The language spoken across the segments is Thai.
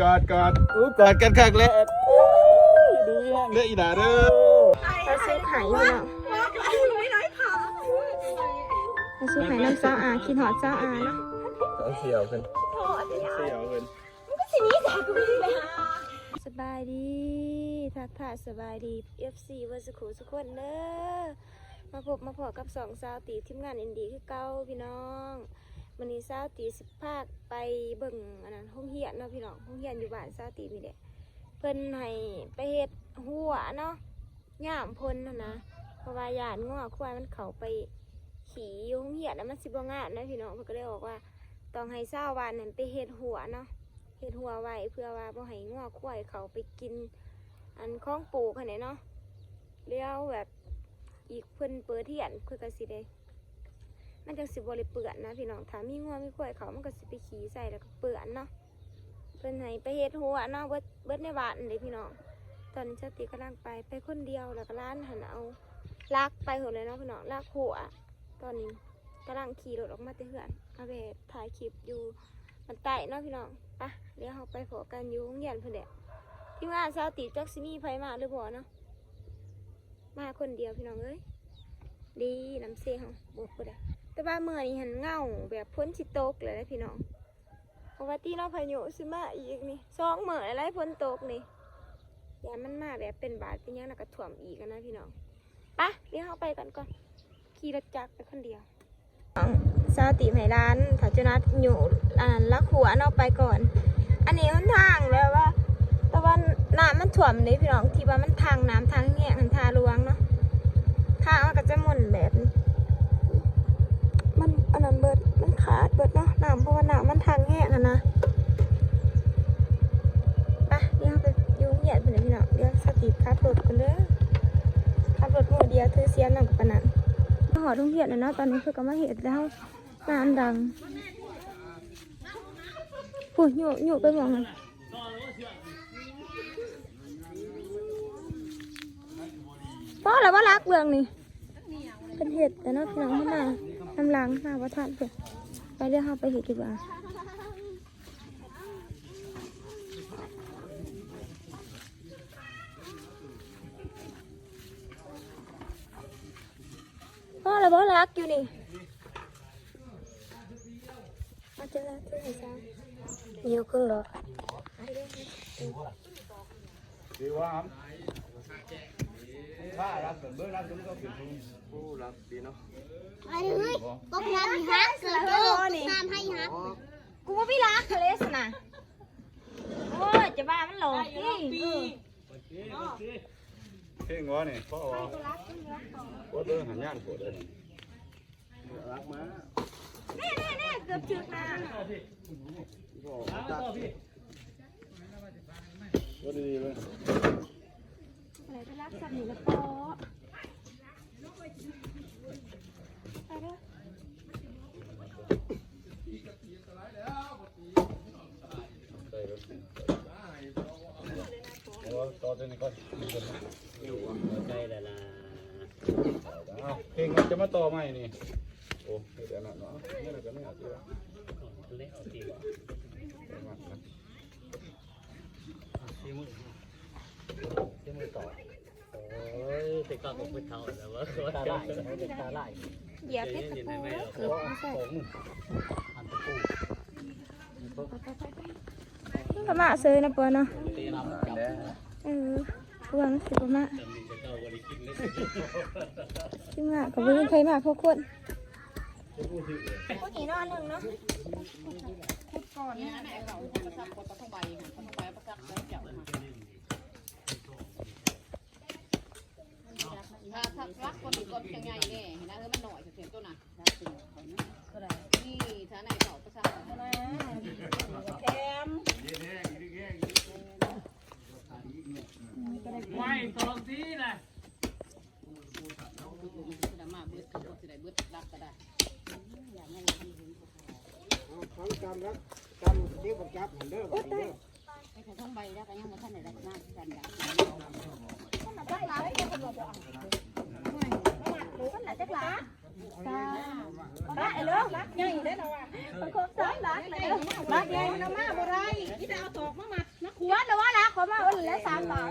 กอดกอดอู้กอดกันคักแล้วดูย่างเด้ออีหลาเด้อไปซื้อไข่พี่น้องไปซื้อไข่น้ำซาอาคิดหอดซาอาเนาะเสียวขึ้นเสียวขึ้นสบายดีทักทายสบายดี FC เวอร์สคูสุกคนเด้อมาพบมาพอกับสองสาวตีทีมงานอินดีคือเก้าพี่น้อง วันนี้สาตีสิบภาคไปเบิ่งอันนั้นห้องเฮียนเนาะพี่น้องห้องเฮียนอยู่บ้านสาตีนี่แหละเพิ่นให้ไปเฮ็ดหัวเนาะย่ามพลนะนะเพราะว่าย่านง้อควายมันเขาไปขี่อยู่ห้องเฮียนแล้วมันสิบ่งามนะพี่น้องเพิ่นก็เลยบอกว่าต้องให้สาววันนั้นไปเฮ็ดหัวเนาะเห็ดหัวไว้เพื่อว่าบ่ให้งัวควายเขาไปกิน อันของปลูกค่ะเนี่ยเนาะเลี้ยวแบบอีกเพิ่นเปิดเทียนเพื่อกสิได้ มันจังสิบ่ได้เปื้อนนะพี่น้องถ้ามีงัวมีควายเขามันก็สิไปขี่ใส่แล้วก็เปื้อนเนาะเพิ่นให้ไปเฮ็ดหัวเนาะเบิดเบิดในบ้านเด้พี่น้องตอนนี้สติกำลังไปไปคนเดียวแล้วก็ร้านหันเอาลากไปหมดเลยเนาะพี่น้องลากหัวตอนนี้กำลังขี่รถออกมาแต่เหือนเอาไปถ่ายคลิปอยู่มันไต่เนาะพี่น้องปะเดี๋ยวเราไปพอกันอยู่โรงเรียนเพื่อนเด็กที่งานสาติจักซิมีไผมาหรือบ่เนาะมาคนเดียวพี่น้องเอ้ยดีน้ำเสียงบวกก็ได้ แต่ว่าเมื่อนี้หันเงาแบบพ้นสิตกเลยนะพี่น้องปกติเราพายุสิมาอีกนี่สองเมื่ออะไรพ้นตกนี่อย่ามันมาแบบเป็นบาดเป็นยังแล้วก็ถ่วมอีกนะพี่น้องปะเดี๋ยวเราไปกันก่อนขี่รถจักรไปคนเดียวสาวติไผ่ร้านถ้าจะนัดอยู่อ่านลักหัวนอกไปก่อน อันนี้มันทางแบบว่า แต่ว่าน้ำมันถ่วมเลยพี่น้องที่ว่ามันทางน้ำทางแง่มันทาลวงเนาะทางมันก็จะหมุนแบบ ขาดเบิดเนาะน้ำเพราะว่าน้ำมันทางแง่นะนะไปเดี๋ยวไปยุ่งเหยียดไปเลยพี่น้องเดี๋ยวสติขับรถกันเด้อขับรถหมู่เดียวเธอเสียหนักปานนั้นหอทุ่งเหยียดนะเนาะตอนนี้คือก็มาเห็ดแล้วงานดังพูดอยู่อยู่ไปมองมันพ่อแล้วว่ารักเบืองนี่เป็นเห็ดแต่เนาะพี่น้องข้างหน้าน้ำล้างหน้าวัดทันเพื่อ ไปเดี๋ยวเราไปเห็ดดีกว่าพ่อแล้วว่รักอยู่นี่มาเจอแล้วเจอแล้วจ้าอยู่ครึ่งหรอดีว่าครับถ้ารักแบบเบื้องรักต้องเป็นผู้รักดีเนาะ ไอ้เฮ้ยก็พยายามฮักเกิดเจอห้ามให้ฮักกูว่าพี่รักทะเลสนะโอ้ยจะบ้ามันหลอกจริงเพ่งวะนี่พ่อวะโคตรเรื่องหันย่านโคตรเลยรักมาแน่แน่แน่เกือบถึงนะก็ดีเลยอะไรไปรักสัตว์หนีแล้วปอ เอต่อจากนี้ก็ใช่แล้เล่ะเพลงจะมาต่อใหม่นี่ โอ้เดี๋ยวนะเนาะนี่เราก็ไม่อาจจะเละเอาทีวะซีมือซีมือต่อโต่คงเป็นเท่าแล้วว่าตาไหลเป็นตาไหลเหยียบเพชรตะปูเกือไม่ใช่หันตะปูประมาซื้อนะปอเนาะเออพวงสิปมาจำดีจะเข้ากินเลยซึ่งอะกับวิ่งใครมาพวกคนพวกนี้นอนหนึ่งเนาะถ้าถ้า รักคนอีกคนยังไงเนี่ยเห็นนะเออมันหน่อยเสียงตัวน่ะนี่ถ้าในเขาประชาชนแคมไม่ตรงที่นะจะมาเบิดก็สิได้เบิดรักก็ได้ให้เขาท่องใบแล้วก็ยังมาท่านไหนได้หน้าที่กันอย่างรักไอ้เลิกรักใหญ่ได้หรอวะมันครบสามรัก ยรักใหญ่มันมาบ่ได้ที่จะเอาตอกมามัดเขามาวันละสามบาท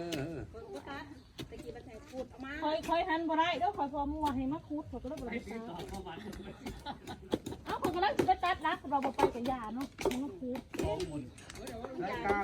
คอยคอยหันบ่ได้เดี๋ยวคอยพอมัวให้มาคูดเขาก็เลยบ่ได้ตาเอาเขาก็เลยไปตัดรักเราบ่ไปกับยาเนาะมันก็คูดรายการ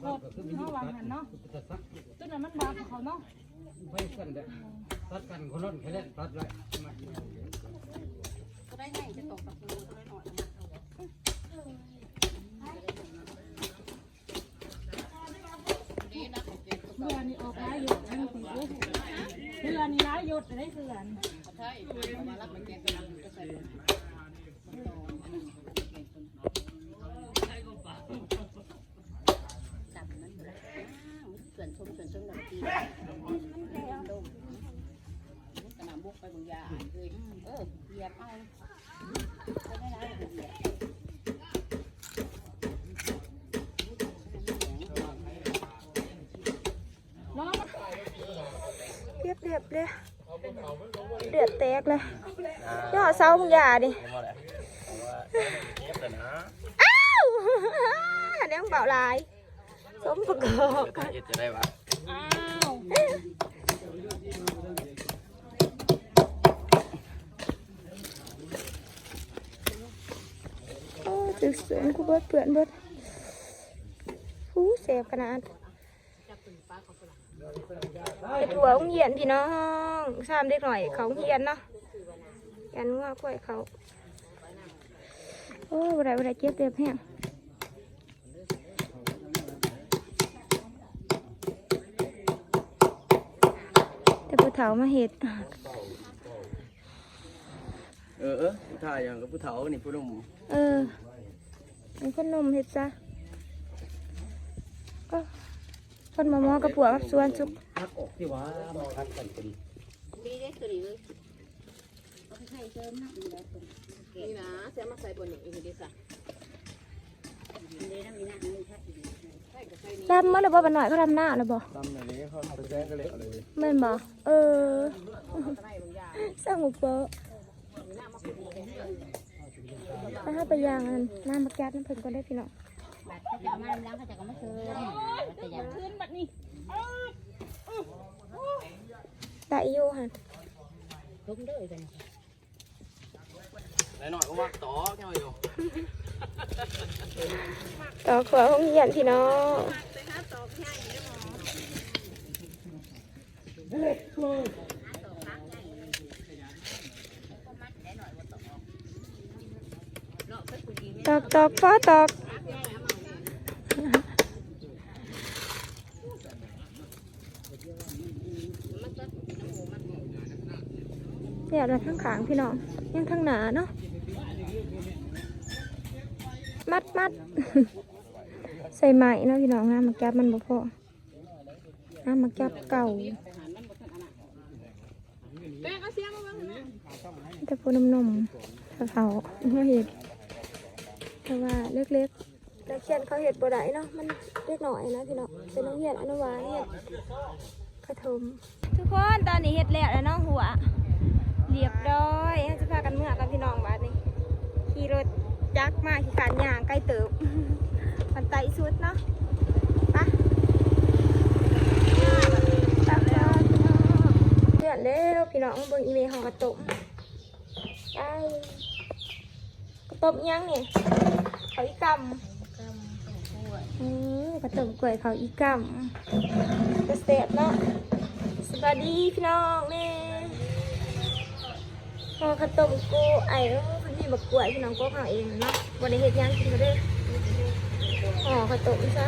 โคตรเนาะวางหันเนาะตัวนั้นมันบางเขาเนาะไปกันเด้อตัดกันคนนั้นแค่นั้นตัดไว้มาก็ได้ไงจะตกตะปูก็ได้หน่อยนี่นักเก็บตัวเรือนี่ออกร้ายหยดทั้งสีเรือนี่ร้ายหยดได้เรือนี่ใช่มารับมันเก็บกันก็ใส่ จับมันเลยส่วนชมส่วนชมหนึ่งทีสนามบุกไปบางอย่างเลยเออเหยียบเอาก็ไม่ได้เหยียบ น้อง เรียบเรียบเลยเดือดแตกเลยย่อเสามึงอย่าดิอ้าวเดี๋ยวมึงเบาลายสมประ กอบจะได้ปะอ้าวโอ้ตึกสูงกูเบิดเปื่อนเบิดหูเสบขนาดไปถั่วองเหียนพี่น้องสามเด็กหน่อยเขาเหียนเนาะยันว่าค่อยเขาโอ้บ่ได้บ่ได้เจ็บเจ็บแห้งแต่ผู้เฒ่ามาเห็ดเออเออผู้ชายอย่างกับผู้เฒ่านี่ผู้หนุ่มเออเป็นคนหนมเห็ดซะก็คนมามอกับผัวกับสวนสุก พักออกที่ว่ามาพักกันพอดี ดีได้ตัวนี้เลยเอาไปใส่เติมนะดีแล้วตัวนี่นะเสียมาใส่บนนี้อีกทีสักดีนะมีหน้าไม่ใช่ใช่ก็ใช่นี่ดำมาเลยบ่บันหน่อยเขาดำหน้าเลยบ่ตำอย่างนี้เขาไปแจ้งกันเลยอะไรแม่นบ่เออสร้างหมูเปอะถ้าให้ไปยางอันนั้นน้ำมักยัดน้ำเพิ่นก็ได้พี่น้องบัดเขาจะมาล้างเขาจะก็ไม่คืนแต่ยังขึ้นแบบนี้ได้อยู่หั่นล้มเด้อกัน หน่อยก็ว่าต่อแค่อยู่ต่อขวาห้องเหียนพี่น้องตอกตอกฟ้าตอกเดี๋ยวเราทั้งขางพี่น้องยังทั้งหนาเนาะ มัดมัดใส่ไหมเนาะพี่น้องงามมาแก๊บมันบ่พองามมาแก๊บเก่าแต่พูนมนมๆเขาเขาเห็ดแต่ว่าเล็กๆนักเขียนเขาเห็ดบ่ได้เนาะมันเล็กหน่อยนะพี่น้องเป็นน้องเหียนอนุบาเหียกระทมทุกคนตอนนี้เห็ดแล้วแล้วเน้องหัว เรียบร้อยเราจะพากันเมื่อกันพี่น้องบ้านนี้ขี่รถจักรมาขี่ขานยางใกล้เติบ มันไต่สุดเนาะไปตักแล้วพี่น้องเดือดแล้วพี่ น้องเบิ่งอีเมลของกระตุกไอ้กระตุกยังเนี่ยเขาอีกำอือกระตุกกล้วยเขาอีกำกระเสดเนาะสวัสดีพี่น้องแม่พอขาวต้มกูไอ้คนที่บักกล้วยพี่น้องก็เขาเองเนาะวันนี้เห็ดยังกินมาเด้อห่อขาวต้มซะ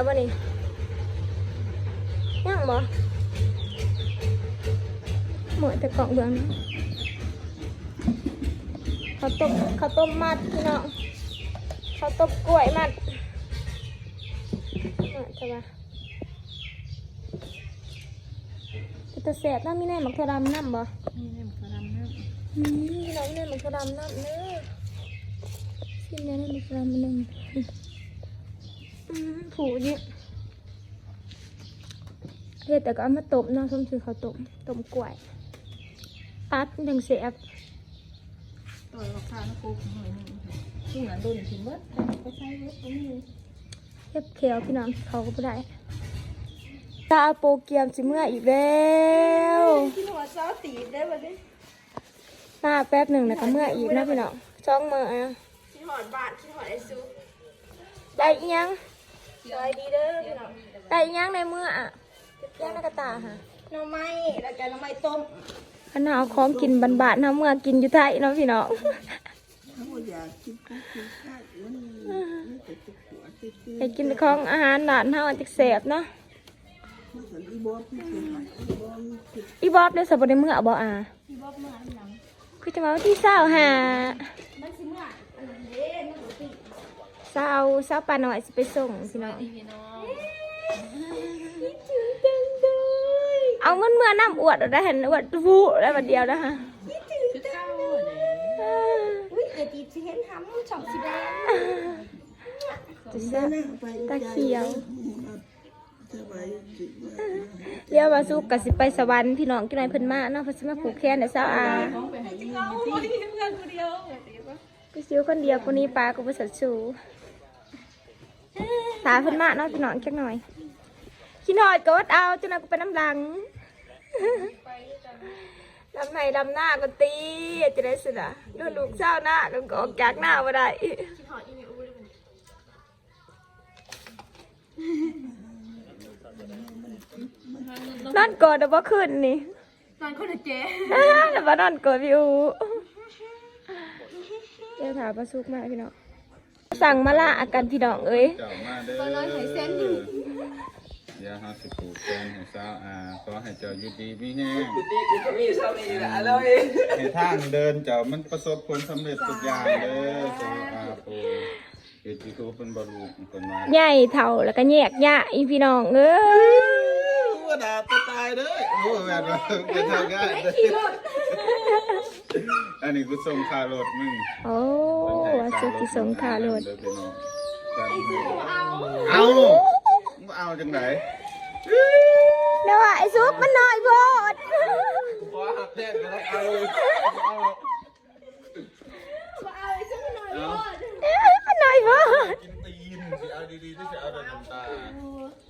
แล้นี่ยังบ่หมดแต่กล่องเบื้องข้าวต้มข้าวต้มมัดพี่น้องข้าวต้มกล้วยมัดมาจะว่เจะแสบน้ำมีแน่หมักถั่วดำน้ำบ่มีแน่หมักถั่วดำน้ำมีองแน่หมักถั่วดำน้ำเนื้อชิ้นแน่หมักถั่วดำหนึ่ง ผูนี่เฮ็ดแต่ก็เอามาต้มเนาะส้มซื้อข้าวต้มต้มกล้วยตัดจังเสียบตัวราคาแล้วกูหน่อยหนึงนี่เหมือนโดนถึงเบิดไปใช้เบิดตรงนี้เก็บเขียวพี่น้องเขาก็ไม่ได้ตาโปรเกียมสิเมื่ออีกแล้วที่หัวเจ้าตีได้บ่ได้หน้าแป๊บหนึ่งนะก็เมื่ออีกนะพี่น้องช่องเมื่ออะที่หอดบาทที่หอดไอซู ได้อีหยัง สวยดีเด้อพี่น้องได้อีหยังในเมื่ออะย่างในกระตาค่ะหน่อไม้แล้วก็หน่อไม้ต้มขนาเอาของกินบานๆนะเมื่อกินอยู่ไทยเนาะพี่น้องไปกินของอาหารหลานเฮาจักแสบเนาะอีบอบได้สบได้เมื่อบ่อะคือจะมาวันที่เศร้าหามันสิเมื่ออันนั้นเด้มันบ่ติ เศร้าเศร้าปลาหน่อยสิไปส่งพี่น้อง พี่น้องเอาเงินเมื่อน้ำอวดเอาได้เห็นอวดฟูได้บัดเดียวนะคะคือเก้าเลยอุ้ยเอตีสิเห็นทำช่องสีแดงจะเสื้อตาเขียวเดี๋ยวมาสู้กับสิไปสวรรค์พี่น้องกี่นายเพิ่นมาเนาะเพิ่นสิมาผูกแขนเดี๋ยวเศร้าอาของไปหายี่สิเพื่อนคนเดียวไปซื้อคนเดียวคนนี้ปลาก็บ่สัดสู ตาเพิ่นมาเนาะพี่น้องจักหน่อยขี้หน้อยก็อดเอาจนนั้นกูไปน้ำหลังลำไหนลำหน้าก็ตีจะได้สินะดูลูกเศร้าหน้าก็ออกจากหน้ามาได้นอนกอดเดี๋ยวขึ้นนี่ตอนคนเจ๊เดี๋ยวบ่นอนกอดพี่อูเดี๋ยวถามประสุกมาพี่น้อง สั่งมาละอาการพี่น้องเอ้ยเจ้ามาเด้อก็น้อยหอยเส้นอยู่เดี๋ยวเฮาสิปลูกแกงให้สาวอาขอให้เจ้าอยู่ดีมีแห้งดีกูก็มีเท่านี้แหละเลยให้ทางเดินเจ้ามันประสบผลสำเร็จทุกอย่างเด้อสาวอาปูเฮ็ดที่เขาเป็นบรรลุคนมาใหญ่เท่าแล้วก็แยกยะอีพี่น้องเอ้ยว่าดาบตายเด้อโอ้แบบว่าเป็นทางง่ายเด้อ อันนี้กูส่งค่ารถมึงโอ้ว่าสุกิสงขารถเอาเอาจังไหนเดี๋ยวว่าไอ้ซุปมันน้อยโพดว้าแจ้งกันเอาเอามันน้อยโพดกินตีนสิเอาดีๆที่จะเอาแต่น้ำตา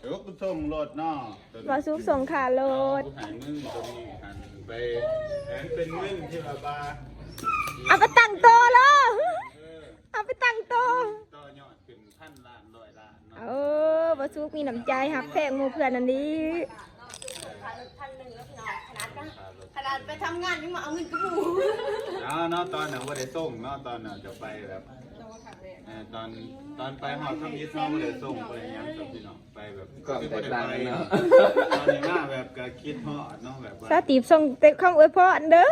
เดี๋ยวกูส่งรถเนาะว่าซุปส่งขารถกูหายมึงตัวนี้หัน ไปแทนเป็นมึงที่มาบาเอาไปตั้งโตะเลยเอาไปตั้งโตะต่อยอดเป็นพันล้านร้อยล้านเนาะเออว่าซุปมีน้ำใจหักแพงหมูเพื่อนอันนี้ขนาดไปทำงานยังมาเอาเงินกับหมูเนาะเนาะตอนนั้นว่าได้ส่งเนาะตอนนั้นจะไปแบบเออตอนตอนไปหอดทำยิสเนาะว่าได้ส่งไปยังกับพี่น้องไปแบบคือบ่ได้ไปเนาะตอนนี้มาแบบก็คิดฮอดเนาะแบบว่าสาตีบส่งเต็มคำอวยพรเด้อ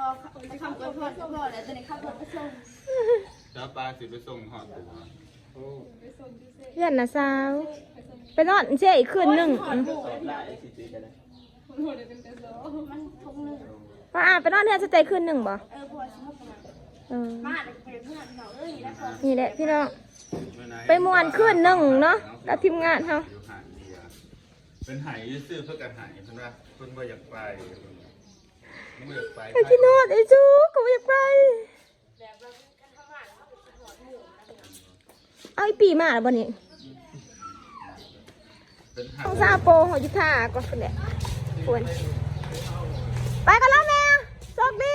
บอกไปคำกวนพ่อพ่อแล้วตอนนี้ขับรถไปส่งจ้าปลาสิไปส่งหอดตัวเพื่อนนะสาวไปนอนเช่อีกคืนหนึ่งว่าอ่าไปนอนเพื่อนสเตย์คืนหนึ่งบ่เออพ่อชิมกันเออ มาเด็กเพื่อนเราเอ้ยแล้วก็นี่แหละพี่น้อง ไปม่วนคืนหนึ่งเนาะกับทีมงานเฮาอยู่หายเดียวเป็นหายซื้อเพื่อกันหายเพิ่นว่าเพิ่นบ่อยากไปเพิ่นบ่อยากไปไอ้ที่นอนไอ้จูก็ไม่อยากไปเอาไอ้ปีมาแล้วบ่นี่เป็นหาต้องซาโปหอยุท่าก่อนคนแหละควรไปกันแล้วแม่โชคดี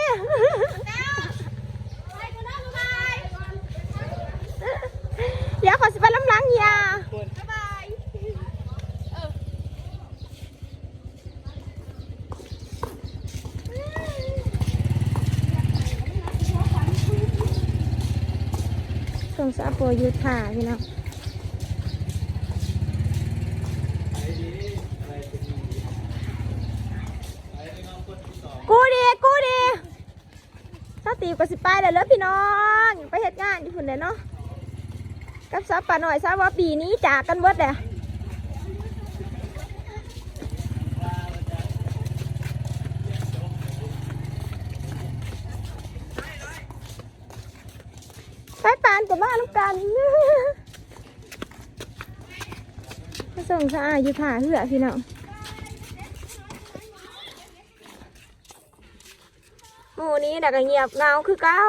เดี๋วขอสิไปล้ำล้างยาบายบาสงสาโปยูทาพี่น้องกูดีกูดีถ้าตีกับสิป้ายเลยวเลิกพี่น้อง ไปเหตุงานอยู่หุ่นเลยเนาะ กับสาวป่าหน่อยสาวว่าปีนี้จากกันเบิดเด้อไปปานกับมาลูกกันส่งสะอาดอยู่ผ่าเหือพี่น้องหมูนี้ดักเงียบเงาคือเก้า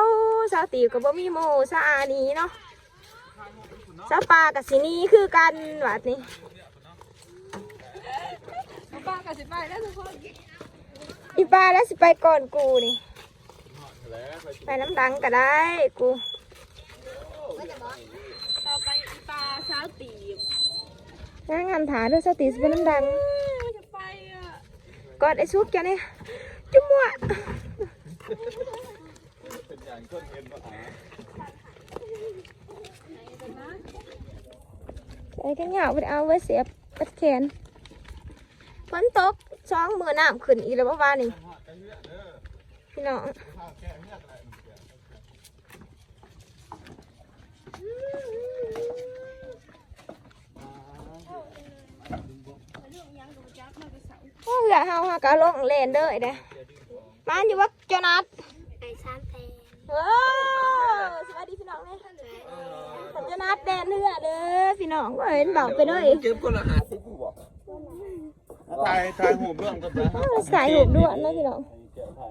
สาวตีกับบ่มีหมูสะอาดนี้เนาะ สาปากับสินี้คือกันหวัดนี้ป้ากับสิไปแล้วทุกคนอีปลาแล้วสิไปก่อนกูนี่ ไปน้ำดังก็ได้กูต่อไปอีปลาสาวตีบแล้วงานถาด้วยสาวตีสิไปน้ำดังจะไปอะกอดไอ้ซุกจ้ะเนี่ยจุ๊บมัวเป็นอย่างต้นเอ็นมาหา ไอ้กันเหงาไปเอาไว้เสียบปัดแขนฝนตกช่องมือน้ำขึ้นอีกแล้วเมื่อวานนี่พี่น้องโอ้ยอย่าเฮาฮากะลงเลนเด้อไอ้เด้อมาอยู่วัดเจ้านัดไอ้สามแพงเออสวัสดีพี่น้องเลยผมจะนัดแดนเนื้อเด้อพี่ น้องก็เห็นบอกไปด้วยเก็บคนละห้าสิบกูบอกถ่ายถ่ายหูเบื้องก็ได้สายหุบด่วนนะพี่น้อง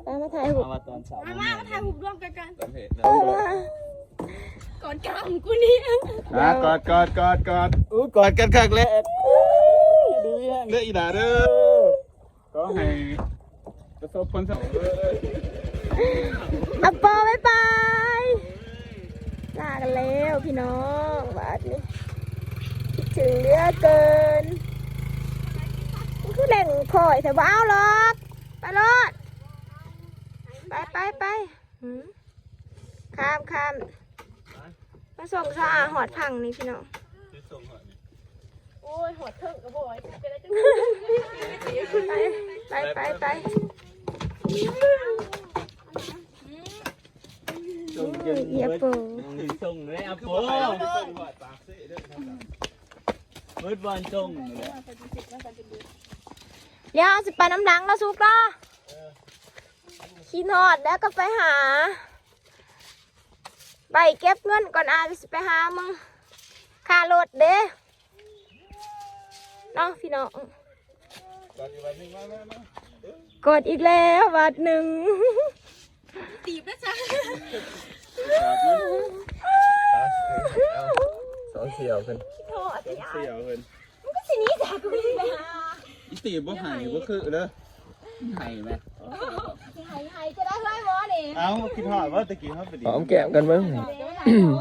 ไปมาถ่ายหุบมาตอนเช้ามามาถ่ายหุบร่วมกันกันตามเหตุเออมาก่อนกลางกูนี่อะกอดกอดกอดกอดอู้กอดกันคักแล้วดีแฮงเด้ออีดาเด้อก็ให้ประสบผลสำเร็จอัปโปบ๊ายบายลากันแล้วพี่น้องบาดนี้คิด ถึงเหลือเกินมันคือแหล่งคอยแต่ว่าเอาหรอกไปรอดไปไปไปหืมข้ามข้ามมาส่งสะอาหอดพังนี่พี่น้องโอ้ยหัวเถิงกระโบยจะได้จังไปไปไปไปส่งจนเหยียบปูส่งเลยอะโป้ เบิดบอลส่งเลยเดี๋ยวสิไปน้ำดังแล้วสุกเนาะขี้นอดแล้วก็ไปหา ไปเก็บเงินก่อนอาสิไปหามึงค่ารถเด้เนาะพี่น้องกดอีกแล้วบาทหนึ่งตีบนะจ๊ะ สองเสี่ยวเป็นโทษเดี๋ยวเสี่ยวเพิ่นมันก็สิหนี้จากกูไม่ไปหาอีตีบ่หายบ่คือเด้อให้ไหมสิหายหายจะได้เลยบอนี่เอ้าคิดฮอดว่าตะกี้เฮาไปดีหอมแก้มกันเบิ้งเ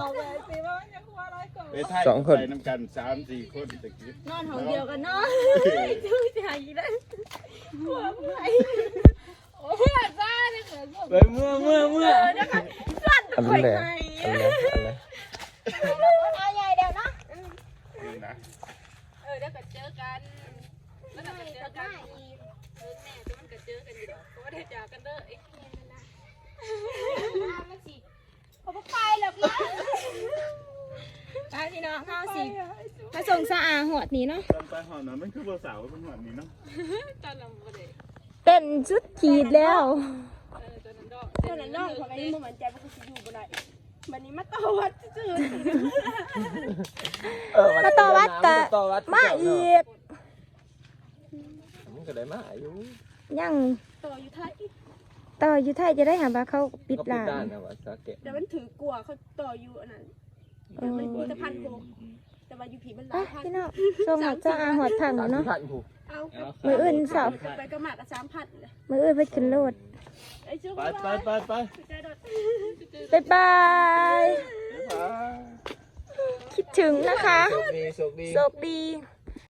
อาเลยสิว่าจะคว้าร้อยก่อนไปถ่ายสองคนไปนำกัน3 4คนตะกี้นอนห้องเดียวกันเนาะจู้ใจได้หัวไปโอ้ยจ้าเนี่ยเหมือนพวกไปเมื่อเมื่อเมื่ออันแรกอันแรกอันแรก เอาใหญ่เดี๋ยวเนาะ นี่นะ เออเดี๋ยวก็เจอกันแล้วก็เจอกันเออ แม่จะมันก็เจอกันอยู่ดอกเพราะว่าได้จากกันเด้อไอ้เขาไปหรอกนะไปพี่น้องเข้าสิมาส่งสะอาหอดนี้เนาะตอนไปหอดน่ะมันคือบ่สาวเป็นหอดนี่เนาะตอนเราบ่ได้เต้นชุดขีดแล้วเออตอนนั้นดอกตอนนั้นดอกเพราะว่านี่มันใจมันก็สิอยู่บ่ได้วันนี้มาต่อวัดซื่อมาต่อวัดกะต่อวัดมาอีกมัน ก็ได้มาอายุยังๆต่ออยู่ไทยต่ออยู่ไทยจะได้หาว่าเขาปิดก็ปิดร้าน ด้านนะว่าสาเกตแต่มันถือกลัวเขาต่ออยู่อันนั้นเออมันมีแต่พันโกแต่ว่าอยู่ผีมันหไปลายพันพี่น้องส่งหอดสะอาหอดถังสามเนาะ พันผูกเอามืออื่นเสาร์ไปก็มากกับสามพันเลยมืออื่นไปขึ้นรถไอ้จุ๊บไปไปไปไปใจโดดบ๊ายบายบ๊ายบาย คิดถึงนะคะ โชคดีโชคดี โชคดี